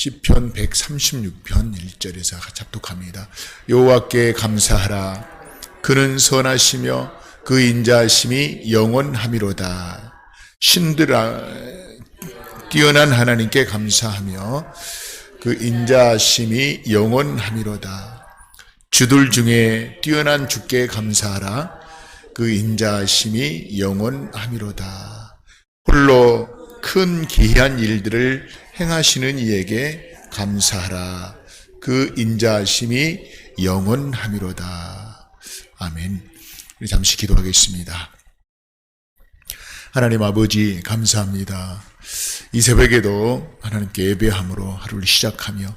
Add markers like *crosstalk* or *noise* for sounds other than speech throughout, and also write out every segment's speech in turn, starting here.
시편 136편 1절에서 잡독합니다. 여호와께 감사하라. 그는 선하시며 그 인자하심이 영원함이로다. 신들아 뛰어난 하나님께 감사하며 그 인자하심이 영원함이로다. 주들 중에 뛰어난 주께 감사하라. 그 인자하심이 영원함이로다. 홀로 큰 기이한 일들을 행하시는 이에게 감사하라. 그 인자하심이 영원함이로다. 아멘. 우리 잠시 기도하겠습니다. 하나님 아버지 감사합니다. 이 새벽에도 하나님께 예배함으로 하루를 시작하며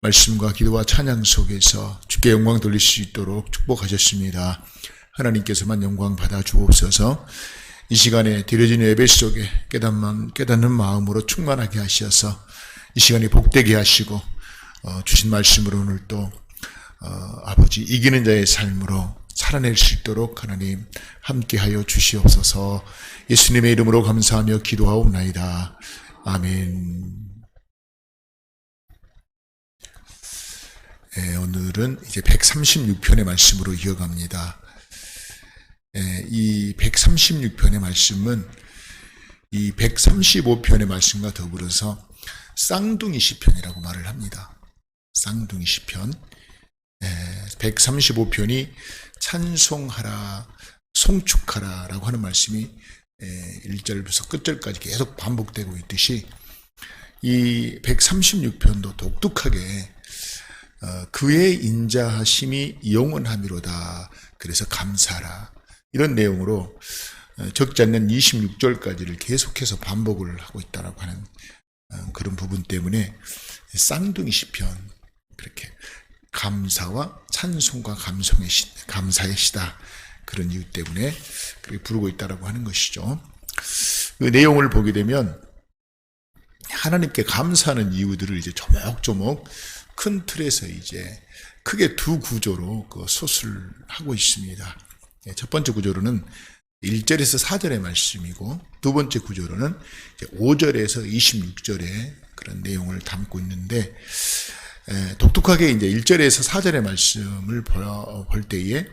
말씀과 기도와 찬양 속에서 주께 영광 돌릴 수 있도록 축복하셨습니다. 하나님께서만 영광 받아 주옵소서. 이 시간에 드려진 예배 속에 깨닫만, 깨닫는 마음으로 충만하게 하셔서 이 시간이 복되게 하시고 어, 주신 말씀으로 오늘 또 어, 아버지 이기는 자의 삶으로 살아낼 수 있도록 하나님 함께하여 주시옵소서. 예수님의 이름으로 감사하며 기도하옵나이다. 아멘. 예, 오늘은 이제 136편의 말씀으로 이어갑니다. 예, 이 136편의 말씀은 이 135편의 말씀과 더불어서 쌍둥이 시편이라고 말을 합니다. 쌍둥이 시편. 예, 135편이 찬송하라, 송축하라 라고 하는 말씀이 예, 1절부터 끝절까지 계속 반복되고 있듯이 이 136편도 독특하게 어, 그의 인자하심이 영원함이로다. 그래서 감사라. 이런 내용으로 어, 적지 않는 26절까지를 계속해서 반복을 하고 있다라고 하는 어, 그런 부분 때문에 쌍둥이 시편 그렇게 감사와 찬송과 감성의 시, 감사의 시다 그런 이유 때문에 그렇게 부르고 있다라고 하는 것이죠. 그 내용을 보게 되면 하나님께 감사하는 이유들을 이제 조목조목 큰 틀에서 이제 크게 두 구조로 그 소술하고 있습니다. 예, 첫 번째 구조로는 1절에서 4절의 말씀이고 두 번째 구조로는 5절에서 26절의 그런 내용을 담고 있는데 에, 독특하게 이제 1절에서 4절의 말씀을 볼, 볼 때에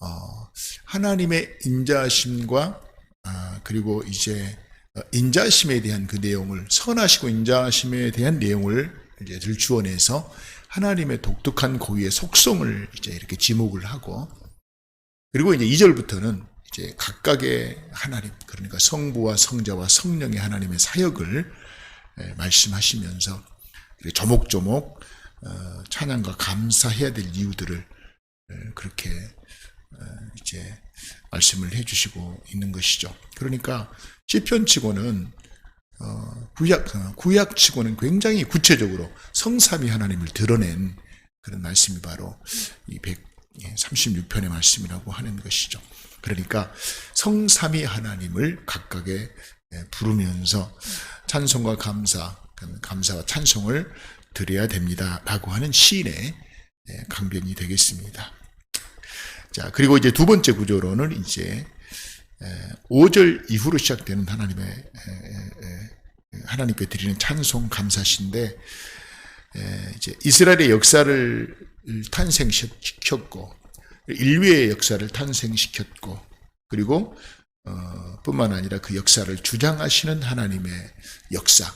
어, 하나님의 인자심과 아, 그리고 이제 어, 인자심에 대한 그 내용을 선하시고 인자심에 대한 내용을 이제 들추어내서 하나님의 독특한 고유의 속성을 이제 이렇게 지목을 하고 그리고 이제 2절부터는 이제 각각의 하나님 그러니까 성부와 성자와 성령의 하나님의 사역을 예, 말씀하시면서 조목조목 어, 찬양과 감사해야 될 이유들을 예, 그렇게 어, 이제 말씀을 해주시고 있는 것이죠. 그러니까 시편치고는 어, 구약 어, 구약치고는 굉장히 구체적으로 성삼위 하나님을 드러낸 그런 말씀이 바로 이 136편의 말씀이라고 하는 것이죠. 그러니까 성삼위 하나님을 각각의 예, 부르면서 찬송과 감사, 감사와 찬송을 드려야 됩니다라고 하는 시인의 예, 강변이 되겠습니다. 자, 그리고 이제 두 번째 구조로는 이제 5절 이후로 시작되는 하나님의 하나님께 드리는 찬송 감사신데 이제 이스라엘의 역사를 탄생시켰고 인류의 역사를 탄생시켰고 그리고 어, 뿐만 아니라 그 역사를 주장하시는 하나님의 역사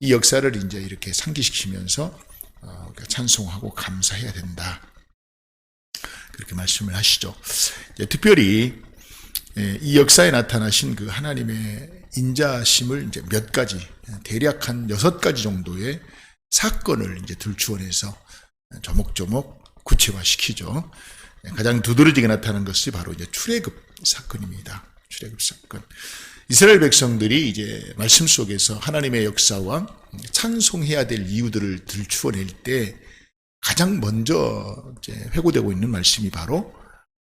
이 역사를 이제 이렇게 상기시키면서 어, 찬송하고 감사해야 된다. 그렇게 말씀을 하시죠. 특별히 예, 이 역사에 나타나신 그 하나님의 인자심을 이제 몇 가지 대략 한 여섯 가지 정도의 사건을 이제 들추어내서 조목조목 구체화시키죠. 예, 가장 두드러지게 나타난 것이 바로 이제 출애굽 사건입니다. 출애굽 사건. 이스라엘 백성들이 이제 말씀 속에서 하나님의 역사와 찬송해야 될 이유들을 들추어낼 때 가장 먼저 이제 회고되고 있는 말씀이 바로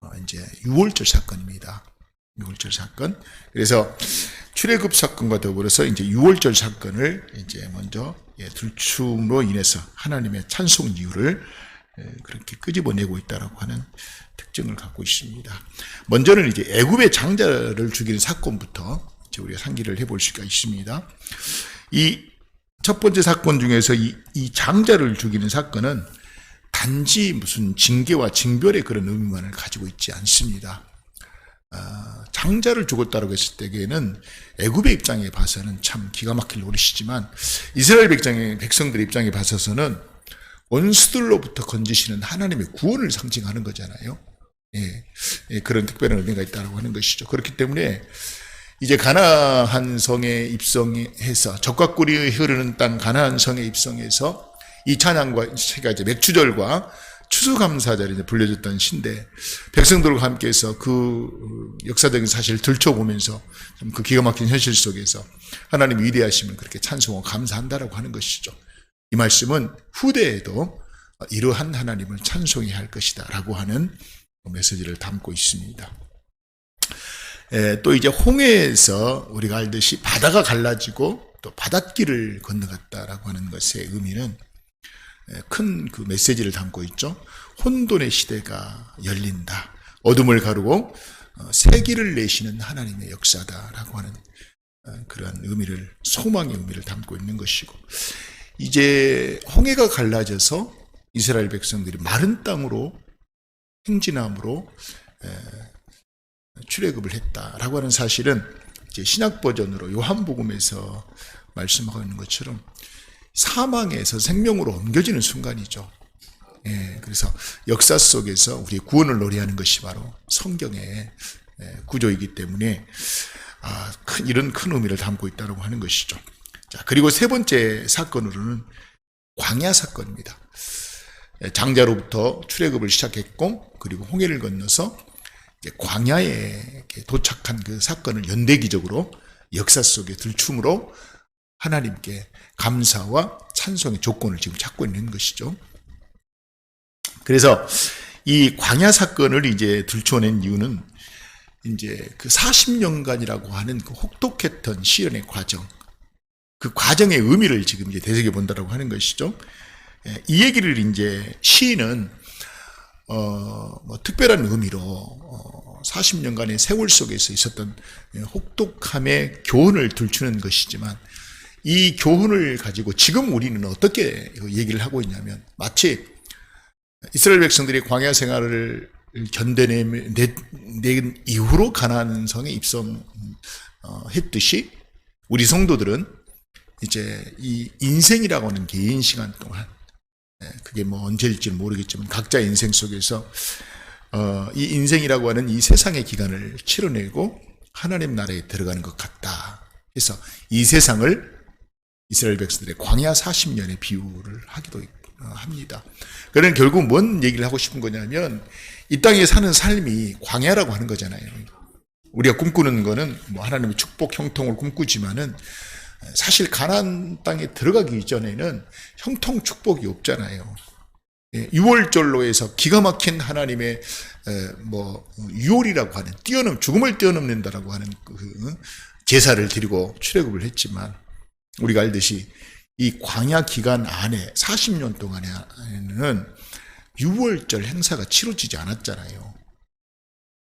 어, 이제 6월절 사건입니다. 6월절 사건. 그래서 출애굽 사건과 더불어서 이제 6월절 사건을 이제 먼저 예, 들춤으로 인해서 하나님의 찬송 이유를 예, 그렇게 끄집어내고 있다라고 하는 특징을 갖고 있습니다. 먼저는 이제 애굽의 장자를 죽이는 사건부터 우리가 상기를 해볼 수가 있습니다. 이 첫 번째 사건 중에서 이, 이 장자를 죽이는 사건은 단지 무슨 징계와 징별의 그런 의미만을 가지고 있지 않습니다. 아, 장자를 죽었다고 했을 때에는 애굽의 입장에 봐서는 참 기가 막힐 노릇이지만 이스라엘 백성의 백성들 입장에 봐서는 원수들로부터 건지시는 하나님의 구원을 상징하는 거잖아요. 예, 예, 그런 특별한 의미가 있다고 하는 것이죠. 그렇기 때문에 이제 가나안 성에 입성해서 적과 꿀이 흐르는 땅 가나안 성에 입성해서 이 찬양과 제가 이제 맥주절과 추수감사절이 불려졌던 신데 백성들과 함께해서 그 역사적인 사실을 들춰보면서 참그 기가 막힌 현실 속에서 하나님 위대하심을 그렇게 찬송하고 감사한다라고 하는 것이죠. 이 말씀은 후대에도 이러한 하나님을 찬송해야 할 것이다라고 하는 메시지를 담고 있습니다. 에, 또 이제 홍해에서 우리가 알듯이 바다가 갈라지고 또 바닷길을 건너갔다라고 하는 것의 의미는 큰 그 메시지를 담고 있죠. 혼돈의 시대가 열린다. 어둠을 가르고 어, 새 길을 내시는 하나님의 역사다라고 하는 어, 그러한 의미를 소망의 의미를 담고 있는 것이고 이제 홍해가 갈라져서 이스라엘 백성들이 마른 땅으로 행진함으로 출애굽을 했다라고 하는 사실은 이제 신약 버전으로 요한복음에서 말씀하고 있는 것처럼 사망에서 생명으로 옮겨지는 순간이죠. 예, 그래서 역사 속에서 우리의 구원을 노래하는 것이 바로 성경의 예, 구조이기 때문에 아, 큰, 이런 큰 의미를 담고 있다고 하는 것이죠. 자, 그리고 세 번째 사건으로는 광야 사건입니다. 예, 장자로부터 출애굽을 시작했고 그리고 홍해를 건너서 광야에 도착한 그 사건을 연대기적으로 역사 속에 들춤으로 하나님께 감사와 찬송의 조건을 지금 찾고 있는 것이죠. 그래서 이 광야 사건을 이제 들춰낸 이유는 이제 그 40년간이라고 하는 그 혹독했던 시련의 과정, 그 과정의 의미를 지금 이제 되새겨 본다라고 하는 것이죠. 예, 이 얘기를 이제 시인은 어, 뭐 특별한 의미로 어, 40년간의 세월 속에서 있었던 혹독함의 교훈을 들추는 것이지만 이 교훈을 가지고 지금 우리는 어떻게 얘기를 하고 있냐면 마치 이스라엘 백성들이 광야 생활을 견뎌낸 이후로 가나안 성에 입성했듯이 우리 성도들은 이제 이 인생이라고 하는 개인 시간 동안 예, 그게 뭐 언제일지 모르겠지만 각자의 인생 속에서 어, 이 인생이라고 하는 이 세상의 기간을 치러내고 하나님 나라에 들어가는 것 같다. 그래서 이 세상을 이스라엘 백성들의 광야 40년의 비유를 하기도 합니다. 그는 결국 뭔 얘기를 하고 싶은 거냐면 이 땅에 사는 삶이 광야라고 하는 거잖아요. 우리가 꿈꾸는 거는 뭐 하나님의 축복 형통을 꿈꾸지만은 사실 가나안 땅에 들어가기 이전에는 형통 축복이 없잖아요. 6월절로 예, 해서 기가 막힌 하나님의 뭐 유월이라고 하는 뛰어넘 죽음을 뛰어넘는다라고 하는 그 제사를 드리고 출애굽을 했지만 우리가 알듯이 이 광야 기간 안에 40년 동안에는 6월절 행사가 치러지지 않았잖아요.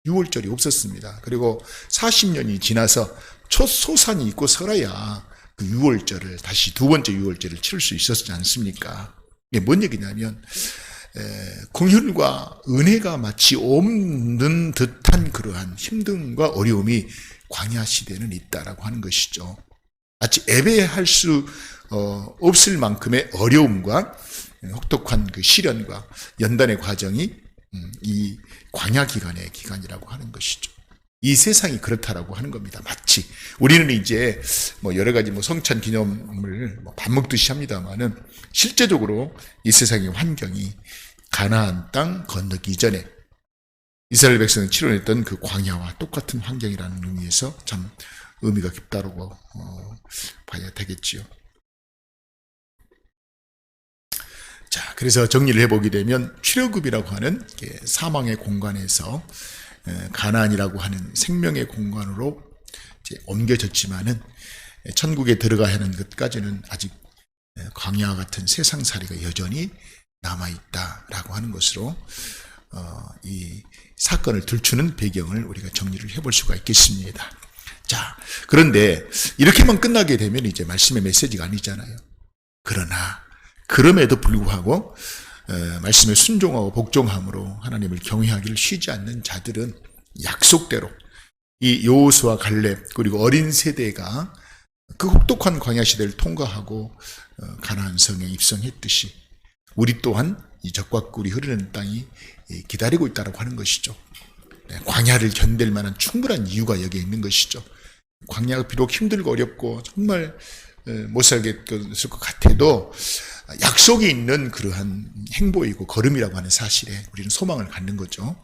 6월절이 없었습니다. 그리고 40년이 지나서 첫 소산이 있고 설어야 그 6월절을 다시 두 번째 6월절을 치를 수 있었지 않습니까? 이게 뭔 얘기냐면 에, 공혈과 은혜가 마치 없는 듯한 그러한 힘듦과 어려움이 광야 시대는 있다라고 하는 것이죠. 마치 애배할 수 어, 없을 만큼의 어려움과 혹독한 그 시련과 연단의 과정이 음, 이 광야 기간의 기간이라고 하는 것이죠. 이 세상이 그렇다라고 하는 겁니다. 마치 우리는 이제 뭐 여러 가지 뭐 성찬 기념을 뭐밥 먹듯이 합니다만은 실제적으로 이 세상의 환경이 가나안 땅 건너기 전에 이스라엘 백성을 치료했던 그 광야와 똑같은 환경이라는 의미에서 참 의미가 깊다고 어, 봐야 되겠지요. 자, 그래서 정리를 해보게 되면 출애굽이라고 하는 사망의 공간에서 가나안이라고 하는 생명의 공간으로 옮겨졌지만은 천국에 들어가야 하는 것까지는 아직 광야와 같은 세상살이가 여전히 남아 있다라고 하는 것으로 어, 이 사건을 들추는 배경을 우리가 정리를 해볼 수가 있겠습니다. 자, 그런데 이렇게만 끝나게 되면 이제 말씀의 메시지가 아니잖아요. 그러나 그럼에도 불구하고 어, 말씀에 순종하고 복종함으로 하나님을 경외하기를 쉬지 않는 자들은 약속대로 이 여호수아 갈렙 그리고 어린 세대가 그 혹독한 광야 시대를 통과하고 어, 가나안 성에 입성했듯이 우리 또한 이 적과 꿀이 흐르는 땅이 예, 기다리고 있다고 하는 것이죠. 네, 광야를 견딜 만한 충분한 이유가 여기에 있는 것이죠. 광야가 비록 힘들고 어렵고 정말 어, 못 살겠을 것 같아도 약속이 있는 그러한 행보이고 걸음이라고 하는 사실에 우리는 소망을 갖는 거죠.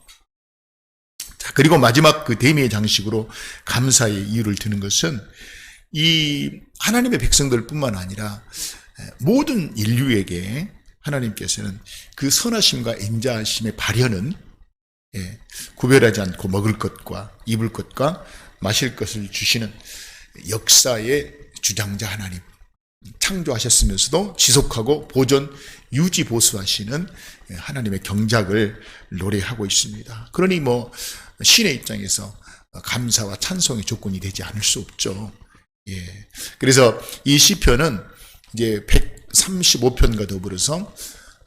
자, 그리고 마지막 그 대미의 장식으로 감사의 이유를 드는 것은 이 하나님의 백성들 뿐만 아니라 모든 인류에게 하나님께서는 그 선하심과 인자하심의 발현은 예, 구별하지 않고 먹을 것과 입을 것과 마실 것을 주시는 역사의 주장자 하나님 창조하셨으면서도 지속하고 보존 유지 보수하시는 하나님의 경작을 노래하고 있습니다. 그러니 뭐 신의 입장에서 감사와 찬송의 조건이 되지 않을 수 없죠. 예. 그래서 이 시편은 이제 135편과 더불어서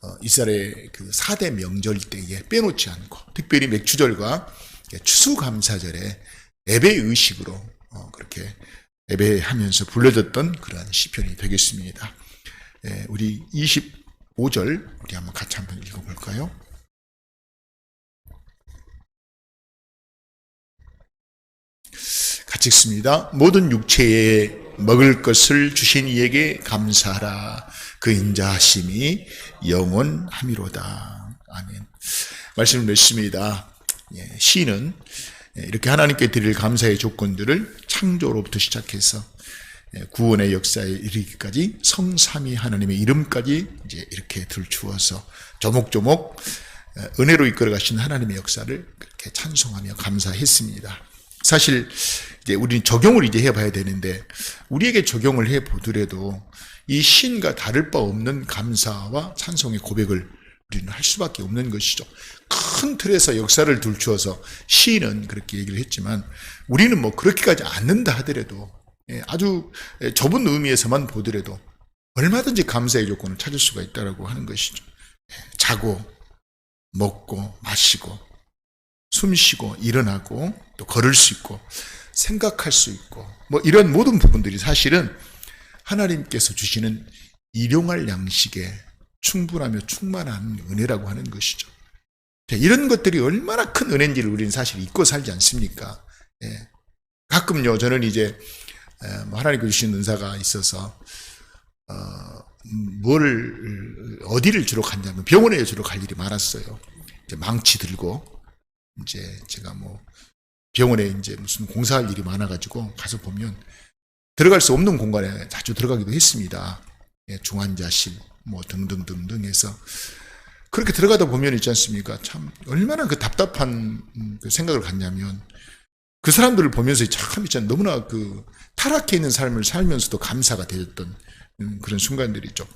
어, 이스라엘의 그 4대 명절 때에 빼놓지 않고 특별히 맥주절과 추수감사절에 예배 의식으로 어, 그렇게 예배하면서 불러졌던 그러한 시편이 되겠습니다. 예, 우리 25절 우리 한번 같이 한번 읽어볼까요? 같이 읽습니다. 모든 육체에 먹을 것을 주신 이에게 감사하라. 그 인자하심이 영원함이로다. 아멘. 말씀을 맺습니다. 예, 시는 이렇게 하나님께 드릴 감사의 조건들을 창조로부터 시작해서 예, 구원의 역사에 이르기까지 성삼위 하나님의 이름까지 이제 이렇게 들추어서 조목조목 예, 은혜로 이끌어 가신 하나님의 역사를 그렇게 찬송하며 감사했습니다. 사실 이제 우리는 적용을 이제 해봐야 되는데 우리에게 적용을 해 보더라도 이 신과 다를 바 없는 감사와 찬송의 고백을 우리는 할 수밖에 없는 것이죠. 큰 틀에서 역사를 둘추어서 시인은 그렇게 얘기를 했지만 우리는 뭐 그렇게까지 않는다 하더라도 예, 아주 좁은 의미에서만 보더라도 얼마든지 감사의 조건을 찾을 수가 있다라고 하는 것이죠. 예, 자고 먹고 마시고 숨 쉬고 일어나고 또 걸을 수 있고 생각할 수 있고 뭐 이런 모든 부분들이 사실은 하나님께서 주시는 일용할 양식에 충분하며 충만한 은혜라고 하는 것이죠. 이런 것들이 얼마나 큰 은혜인지를 우리는 사실 잊고 살지 않습니까? 예. 가끔요, 저는 이제 뭐 하나님께 주신 은사가 있어서 어, 뭘 어디를 주로 갔냐면 병원에 주로 갈 일이 많았어요. 망치 들고 이제 제가 뭐 병원에 이제 무슨 공사할 일이 많아가지고 가서 보면 들어갈 수 없는 공간에 자주 들어가기도 했습니다. 예, 중환자실 뭐 등등등등 해서 그렇게 들어가다 보면 있지 않습니까? 참 얼마나 그 답답한 그 생각을 갖냐면 그 사람들을 보면서 참 있잖아요. 너무나 그 타락해 있는 삶을 살면서도 감사가 되었던 음, 그런 순간들이죠.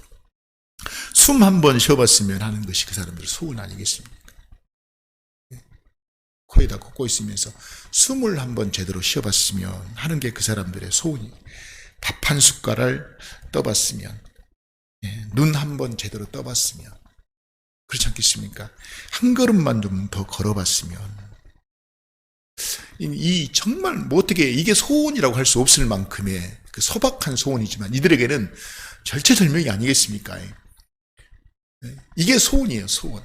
숨 한 번 쉬어봤으면 하는 것이 그 사람들의 소원 아니겠습니까? 코에다 꽂고 있으면서 숨을 한 번 제대로 쉬어봤으면 하는 게 그 사람들의 소원이 밥 한 숟가락 떠봤으면 예, 눈 한 번 제대로 떠봤으면 그렇지 않겠습니까? 한 걸음만 좀 더 걸어봤으면 이 정말 뭐 어떻게 이게 소원이라고 할 수 없을 만큼의 그 소박한 소원이지만 이들에게는 절체절명이 아니겠습니까? 예, 이게 소원이에요, 소원.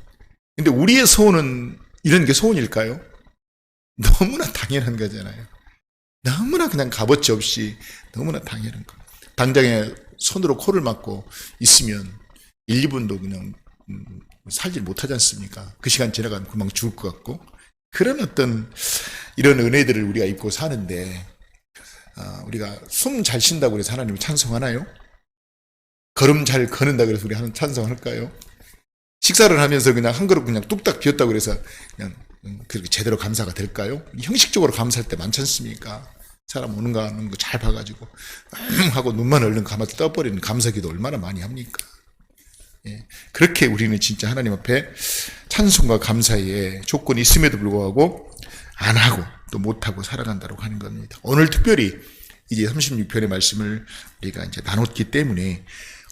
근데 우리의 소원은 이런 게 소원일까요? 너무나 당연한 거잖아요. 너무나 그냥 값어치 없이 너무나 당연한 거. 당장에 손으로 코를 막고 있으면 1, 2분도 그냥 음, 살질 못하지 않습니까? 그 시간 지나가면 금방 죽을 것 같고 그런 어떤 이런 은혜들을 우리가 입고 사는데 어, 우리가 숨 잘 쉰다고 해서 하나님을 찬송하나요? 걸음 잘 거는다 그래서 우리 하는 찬송할까요? 식사를 하면서 그냥 한 그릇 그냥 뚝딱 비웠다고 그래서 그냥 음, 그렇게 제대로 감사가 될까요? 형식적으로 감사할 때 많지 않습니까? 사람 오는 거 하는 거 잘 봐가지고 음 *clears throat* 하고 눈만 얼른 감아서 떠버리는 감사기도 얼마나 많이 합니까? 예, 그렇게 우리는 진짜 하나님 앞에 찬송과 감사의 조건이 있음에도 불구하고 안 하고 또 못하고 살아간다고 하는 겁니다. 오늘 특별히 이제 36편의 말씀을 우리가 이제 나눴기 때문에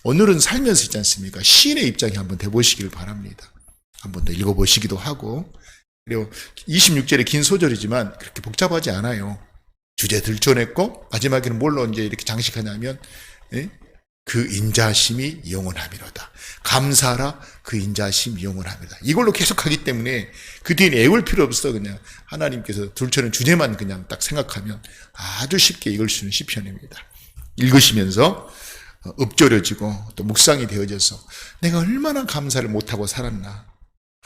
오늘은 살면서 있지 않습니까? 시인의 입장에 한번 돼보시기를 바랍니다. 한번 더 읽어보시기도 하고 그리고 26절의 긴 소절이지만 그렇게 복잡하지 않아요. 주제 들춰냈고 마지막에는 뭘로 이제 이렇게 장식하냐면 예? 그 인자심이 영원함이로다. 감사하라 그 인자심 영원함이다. 이걸로 계속하기 때문에 그 뒤에 애울 필요 없어 그냥 하나님께서 둘째는 주제만 그냥 딱 생각하면 아주 쉽게 읽을 수 있는 시편입니다. 읽으시면서 어, 읊조려지고 또 묵상이 되어져서 내가 얼마나 감사를 못하고 살았나.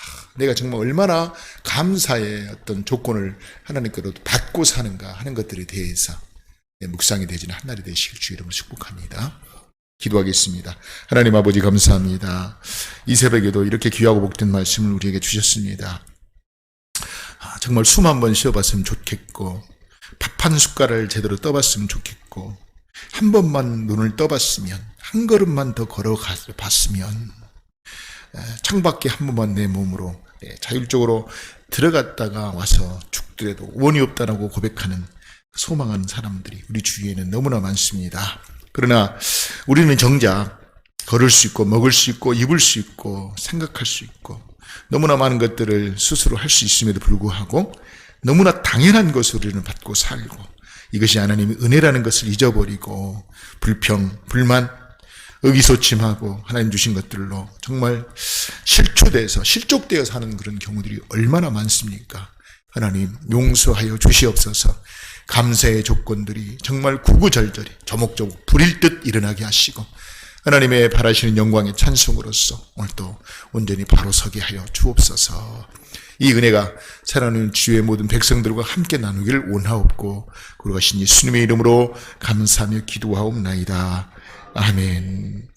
하, 내가 정말 얼마나 감사의 어떤 조건을 하나님께로 받고 사는가 하는 것들에 대해서 내 묵상이 되지는 한 날이 되시길 주 이름으로 축복합니다. 기도하겠습니다. 하나님 아버지 감사합니다. 이 새벽에도 이렇게 귀하고 복된 말씀을 우리에게 주셨습니다. 아, 정말 숨 한 번 쉬어봤으면 좋겠고 밥 한 숟갈을 제대로 떠봤으면 좋겠고 한 번만 눈을 떠봤으면 한 걸음만 더 걸어가 봤으면 에, 창밖에 한 번만 내 몸으로 예, 자율적으로 들어갔다가 와서 죽더라도 원이 없다라고 고백하는 소망하는 사람들이 우리 주위에는 너무나 많습니다. 그러나 우리는 정작 걸을 수 있고 먹을 수 있고 입을 수 있고 생각할 수 있고 너무나 많은 것들을 스스로 할 수 있음에도 불구하고 너무나 당연한 것을 우리는 받고 살고 이것이 하나님의 은혜라는 것을 잊어버리고 불평, 불만, 의기소침하고 하나님 주신 것들로 정말 실추돼서 실족되어 사는 그런 경우들이 얼마나 많습니까? 하나님 용서하여 주시옵소서. 감사의 조건들이 정말 구구절절히 조목조목 불일 듯 일어나게 하시고 하나님의 바라시는 영광의 찬송으로서 오늘도 온전히 바로 서게 하여 주옵소서. 이 은혜가 사랑하는 주의 모든 백성들과 함께 나누기를 원하옵고 그러가신 예수님의 이름으로 감사하며 기도하옵나이다. 아멘.